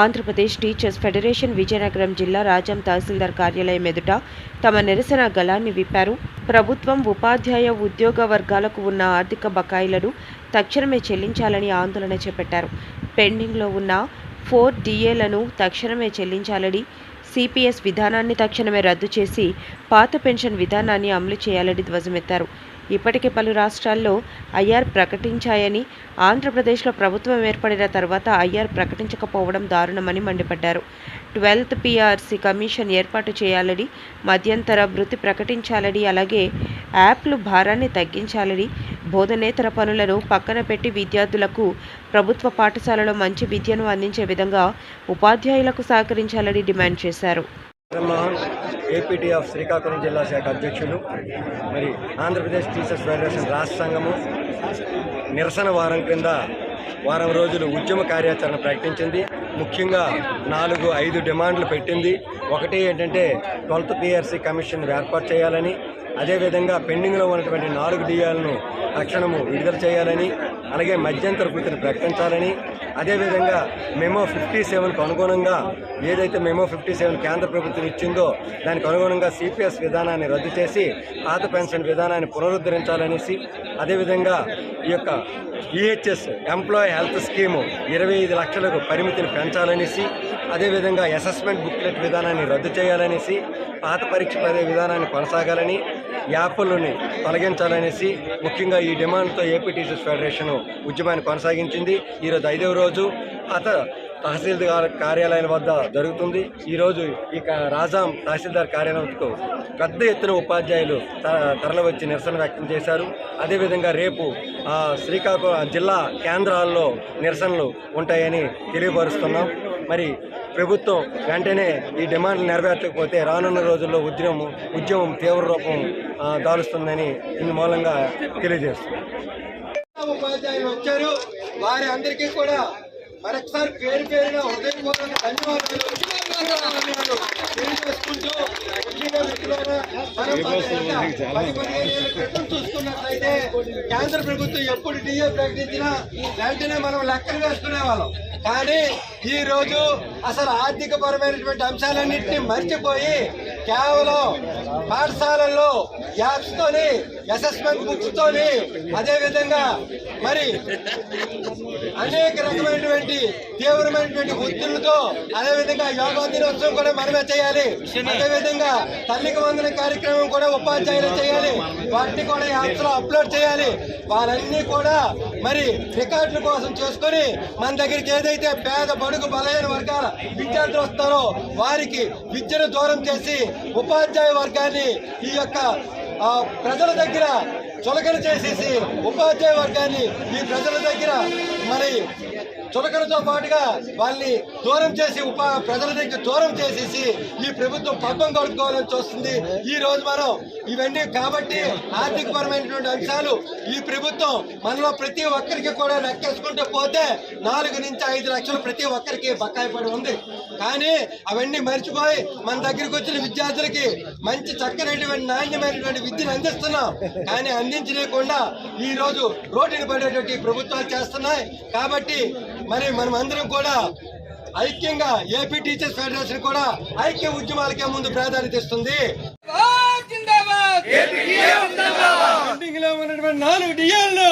Andhra Pradesh teachers federation Vizianagaram జిల్లా రాజం తహసీల్దార్ కార్యాలయం ఎదుట తమ నిరసన గళాన్ని విప్పారు. ప్రభుత్వం ఉపాధ్యాయ ఉద్యోగ వర్గాలకు ఉన్న ఆర్థిక బకాయిలను తక్షణమే చెల్లించాలని ఆందోళన చేపట్టారు. పెండింగ్లో ఉన్న ఫోర్ డిఏలను తక్షణమే చెల్లించాలని సిపిఎస్ విధానాన్ని తక్షణమే రద్దు చేసి పాత పెన్షన్ విధానాన్ని అమలు చేయాలని ధ్వజమెత్తారు. ఇప్పటికే పలు రాష్ట్రాల్లో ఐఆర్ ప్రకటించాయని ఆంధ్రప్రదేశ్లో ప్రభుత్వం ఏర్పడిన తర్వాత ఐఆర్ ప్రకటించకపోవడం దారుణమని మండిపడ్డారు. ట్వెల్త్ పీఆర్సీ కమిషన్ ఏర్పాటు చేయాలని మధ్యంతర వృత్తి ప్రకటించాలని అలాగే యాప్లు భారాన్ని తగ్గించాలని బోధనేతర పనులను పక్కన పెట్టి విద్యార్థులకు ప్రభుత్వ పాఠశాలలో మంచి విద్యను అందించే విధంగా ఉపాధ్యాయులకు సహకరించాలని డిమాండ్ చేశారు. ఏపీటీ ఆఫ్ శ్రీకాకుళం జిల్లా శాఖ అధ్యక్షులు మరి ఆంధ్రప్రదేశ్ టీచర్స్ ఫెడరేషన్ రాష్ట్ర సంఘము నిరసన వారం క్రింద వారం రోజులు ఉద్యమ కార్యాచరణ ప్రకటించింది. ముఖ్యంగా నాలుగు ఐదు డిమాండ్లు పెట్టింది. ఒకటి ఏంటంటే ట్వెల్త్ పిఆర్సీ కమిషన్ ఏర్పాటు చేయాలని అదేవిధంగా పెండింగ్లో ఉన్నటువంటి నాలుగు డియాలను తక్షణము విడుదల చేయాలని అలాగే మధ్యంతర వృత్తిని ప్రకటించాలని అదేవిధంగా మెమో ఫిఫ్టీ సెవెన్కు అనుగుణంగా ఏదైతే మెమో ఫిఫ్టీ సెవెన్ కేంద్ర ప్రభుత్వం ఇచ్చిందో దానికి అనుగుణంగా సిపిఎస్ విధానాన్ని రద్దు చేసి పాత పెన్షన్ విధానాన్ని పునరుద్ధరించాలనేసి అదేవిధంగా ఈ యొక్క ఈహెచ్ఎస్ ఎంప్లాయీ హెల్త్ స్కీము ఇరవై ఐదు లక్షలకు పరిమితిని పెంచాలనేసి అదేవిధంగా అసెస్మెంట్ బుక్లెట్ విధానాన్ని రద్దు చేయాలనేసి పాత పరీక్ష పదే విధానాన్ని కొనసాగాలని యాప్లని తొలగించాలనేసి ముఖ్యంగా ఈ డిమాండ్తో ఏపీ టీచర్స్ ఫెడరేషన్ ఉద్యమాన్ని కొనసాగించింది. ఈరోజు ఐదవ రోజు పాత తహసీల్దార్ కార్యాలయం వద్ద జరుగుతుంది. ఈరోజు ఈ రాజాం తహసీల్దార్ కార్యాలయంకు పెద్ద ఎత్తున ఉపాధ్యాయులు తరలివచ్చి నిరసన వ్యక్తం చేశారు. అదేవిధంగా రేపు శ్రీకాకుళం జిల్లా కేంద్రాల్లో నిరసనలు ఉంటాయని తెలియపరుస్తున్నాం. మరి ప్రభుత్వం వెంటనే ఈ డిమాండ్లు నెరవేర్చకపోతే రానున్న రోజుల్లో ఉద్యమం ఉద్యమం తీవ్ర రూపం దాలుస్తుందని ఇందు మూలంగా తెలియజేస్తున్నాం. ఉపాధ్యాయులు వచ్చారు. వారి అందరికీ కూడా మరొకసారి పేరు పేరున హృదయపూర్వక ధన్యవాదాలు. తెలియజేసుకుంటూ ముఖ్యంగా మిత్రులారా, మనం గత పది పదిహేను ఏళ్ళ క్రితం చూసుకున్నట్లయితే కేంద్ర ప్రభుత్వం ఎప్పుడు డిఏ ప్రకటించినా వెంటనే మనం లెక్కలు వేసుకునే వాళ్ళం. కానీ ఈ రోజు అసలు ఆర్థిక పరమైనటువంటి అంశాలన్నింటినీ మర్చిపోయి కేవలం పాఠశాలల్లో యాప్స్ తోని అసెస్మెంట్ బుక్స్ తోని అదే విధంగా మరి అనేక రకమైనటువంటి తీవ్రమైనటువంటి వృత్తులతో అదే విధంగా యోగా దినోత్సవం కూడా మనమే చేయాలి. అదే విధంగా తల్లికి వందన కార్యక్రమం కూడా ఉపాధ్యాయులు చేయాలి. వాటిని కూడా యాప్స్లో అప్లోడ్ చేయాలి. వాళ్ళన్నీ కూడా మరి రికార్డుల కోసం చేసుకొని మన దగ్గరికి ఏదైతే పేద బడుగు బలహీన వర్గాల విద్యార్థులు వస్తారో వారికి విద్యను దూరం చేసి ఉపాధ్యాయ వర్గాన్ని ఈ యొక్క ప్రజల దగ్గర చులకన చేసేసి ఉపాధ్యాయ వర్గాన్ని ఈ ప్రజల దగ్గర మరి చులకనతో పాటుగా వాళ్ళని దూరం చేసి ఉపా ప్రజల దగ్గర దూరం చేసేసి ఈ ప్రభుత్వం పబ్బం కొడుకోవాలని చూస్తుంది. ఈ రోజు మనం ఇవన్నీ కాబట్టి ఆర్థిక పరమైనటువంటి అంశాలు ఈ ప్రభుత్వం మనలో ప్రతి ఒక్కరికి కూడా లెక్కేసుకుంటూ పోతే నాలుగు నుంచి ఐదు లక్షలు ప్రతి ఒక్కరికి బకాయి పడి ఉంది. కానీ అవన్నీ మర్చిపోయి మన దగ్గరికి వచ్చిన విద్యార్థులకి మంచి చక్కనటువంటి నాణ్యమైనటువంటి విద్యను అందిస్తున్నాం. కానీ అందించలేకుండా ఈ రోజు రోడ్డుని పడేటువంటి ప్రభుత్వాలు చేస్తున్నాయి. కాబట్టి మరి మనం అందరం కూడా ఐక్యంగా ఏపీ టీచర్స్ ఫెడరేషన్ కూడా ఐక్య ఉద్యమాలకే ముందు ప్రాధాన్యత ఇస్తుంది. పెండింగ్లో ఉన్నటువంటి నాలుగు డిఎల్లు